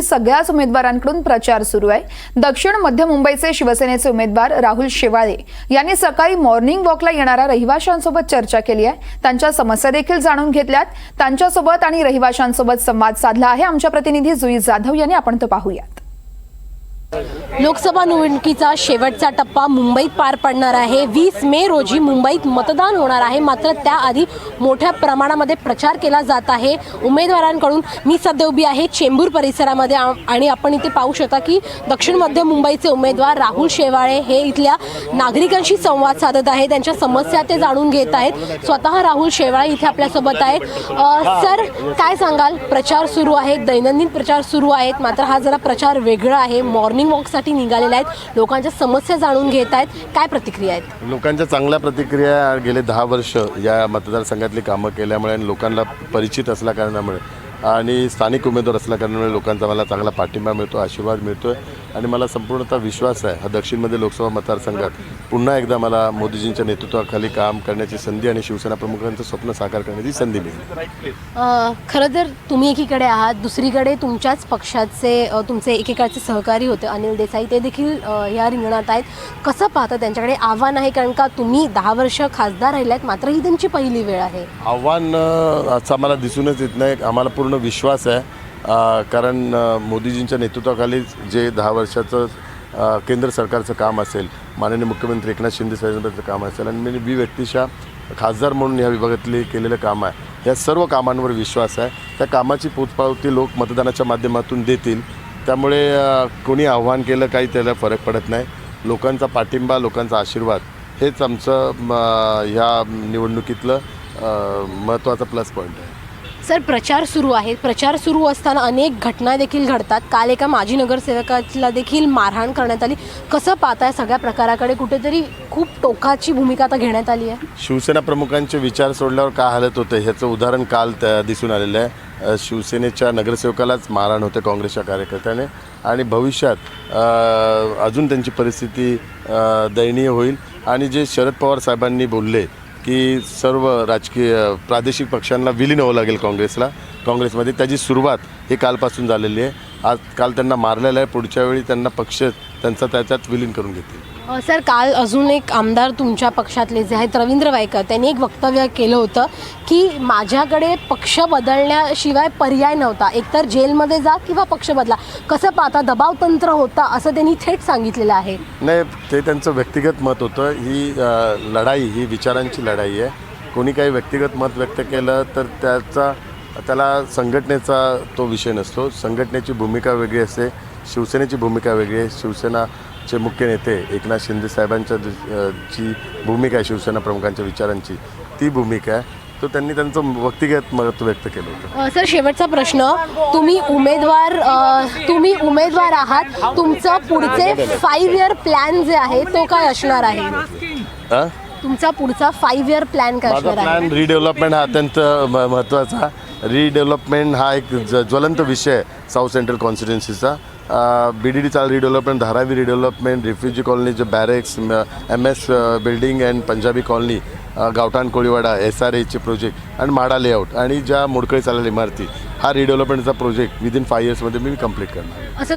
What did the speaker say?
सगळ्याच उमेदवारांकडून प्रचार सुरू आहे. दक्षिण मध्य मुंबईचे शिवसेनेचे उमेदवार राहुल शेवाळे यांनी सकाळी मॉर्निंग वॉकला येणाऱ्या रहिवाशांसोबत चर्चा केली आहे. त्यांच्या समस्या देखील जाणून घेतल्यात. त्यांच्यासोबत आणि रहिवाशांसोबत संवाद साधला आहे. आमच्या प्रतिनिधी जुई जाधव यांनी आपण तो पाहूयात. लोकसभा निवडणुकीचा शेवटचा टप्पा मुंबईत पार पडणार आहे. वीस मे रोजी मुंबईत मतदान होणार आहे. मात्र त्याआधी मोठ्या प्रमाणामध्ये प्रचार केला जात आहे. उमेदवारांकडून मी सध्या उभी आहे चेंबूर परिसरामध्ये आणि आपण इथे पाहू शकता की दक्षिण मध्य मुंबईचे उमेदवार राहुल शेवाळे हे इथल्या नागरिकांशी संवाद साधत आहेत. त्यांच्या समस्या ते जाणून घेत आहेत. स्वतः राहुल शेवाळे इथे आपल्यासोबत आहेत. सर काय सांगाल? प्रचार सुरू आहे. दैनंदिन प्रचार सुरू आहेत. मात्र हा जरा प्रचार वेगळा आहे. मॉर्निंग वॉकसाठी निघालेल्या आहेत. लोकांच्या समस्या जाणून घेत आहेत. काय प्रतिक्रिया आहेत? लोकांच्या चांगल्या प्रतिक्रिया गेले दहा वर्ष या मतदारसंघातली कामं केल्यामुळे आणि लोकांना परिचित असल्या कारणामुळे आणि स्थानिक उमेदवार असल्या कारणामुळे लोकांचा मला चांगला पाठिंबा मिळतो आशीर्वाद मिळतो आहे आणि मला संपूर्णतः विश्वास आहे. हा दक्षिणमध्ये लोकसभा मतदारसंघात पुन्हा एकदा मला मोदीजींच्या नेतृत्वाखाली काम करण्याची संधी आणि शिवसेना प्रमुखांचं स्वप्न साकार करण्याची संधी मिळेल. खरं तर तुम्ही एकीकडे आहात दुसरीकडे तुमच्याच पक्षाचे तुमचे एकेकाळचे सहकारी होते अनिल देसाई ते देखील या रिंगणात आहेत. कसं पाहता त्यांच्याकडे? आव्हान आहे कारण का तुम्ही दहा वर्ष खासदार राहिले आहेत मात्र ही त्यांची पहिली वेळ आहे. आव्हान असं आम्हाला दिसूनच येत नाही. आम्हाला पूर्ण विश्वास आहे. कारण मोदीजींच्या नेतृत्वाखाली जे दहा वर्षाचं केंद्र सरकारचं काम असेल माननीय मुख्यमंत्री एकनाथ शिंदे साहेबांचं काम असेल आणि मी बी व्यक्तिशा खासदार म्हणून या विभागातले केलेलं काम आहे. या सर्व कामांवर विश्वास आहे. त्या कामाची पोचपावती लोक मतदानाच्या माध्यमातून देतील. त्यामुळे कोणी आव्हान केलं काही त्याला फरक पडत नाही. लोकांचा पाठिंबा लोकांचा आशीर्वाद हेच आमचं म, ह्या निवडणुकीतलं महत्त्वाचा प्लस पॉईंट आहे. सर प्रचार सुरू आहे प्रचार सुरू असताना अनेक घटना देखील घडतात. काल एका माजी नगरसेवकाला देखील मारहाण करण्यात आली. कसं पाहताय? सगळ्या प्रकाराकडे कुठेतरी खूप टोकाची भूमिका आता घेण्यात आली आहे. शिवसेना प्रमुखांचे विचार सोडल्यावर काय हालत होते ह्याचं उदाहरण काल दिसून आलेलं आहे. शिवसेनेच्या नगरसेवकालाच मारहाण होते काँग्रेसच्या कार्यकर्त्याने. आणि भविष्यात अजून त्यांची परिस्थिती दयनीय होईल. आणि जे शरद पवार साहेबांनी बोलले की सर्व राजकीय प्रादेशिक पक्षांना विलीन व्हावं लागेल काँग्रेसला. काँग्रेसमध्ये त्याची सुरुवात ही कालपासून झालेली आहे. आज काल त्यांना मारलेलं आहे. पुढच्या वेळी त्यांना पक्ष त्यांचा त्याच्यात विलीन करून घेतील. सर काल अजून एक आमदार तुमच्या पक्षातले जे आहेत रवींद्र वायकर त्यांनी एक वक्तव्य केलं होतं की माझ्याकडे पक्ष बदलण्याशिवाय पर्याय नव्हता. एकतर जेलमध्ये जा किंवा पक्ष बदला. कसं पाहता दबावतंत्र होता असं त्यांनी थेट सांगितलेलं आहे. नाही ते त्यांचं व्यक्तिगत मत होतं. ही लढाई ही विचारांची लढाई आहे. कोणी काही व्यक्तिगत मत व्यक्त केलं तर त्याचा त्याला संघटनेचा तो विषय नसतो. संघटनेची भूमिका वेगळी असते. शिवसेनेची भूमिका वेगळी आहे. शिवसेनाचे मुख्य नेते एकनाथ शिंदे साहेबांच्या जी- भूमिका आहे शिवसेना प्रमुखांच्या विचारांची. ती भूमिका आहे. तो त्यांनी त्यांचं व्यक्तिगत मत व्यक्त केलं होतं. सर शेवटचा प्रश्न. तुम्ही उमेदवार तुम्ही उमेदवार आहात. तुमचं पुढचे फाईव्ह इयर प्लॅन जे आहे तो काय असणार आहे? तुमचा पुढचा फाईव्ह इयर प्लॅन काय असणार आहे? प्लॅन रिडेव्हलपमेंट हा अत्यंत महत्त्वाचा रिडेव्हलपमेंट हा एक ज्वलंत विषय साऊथ सेंट्रल कॉन्स्टिट्युन्सीचा बी डी डी चाल redevelopment Dharavi redevelopment refugee colony J barracks M S building and Punjabi colony गावठाण कोळीवाडा एस आर एचे प्रोजेक्ट आणि माडा लेआउट आणि ज्या मोडकळी चाललेल्या इमारती हा रिडेव्हलपमेंटचा प्रोजेक्ट विदिन फाय इयर्समध्ये मी कंप्लीट करणार. असं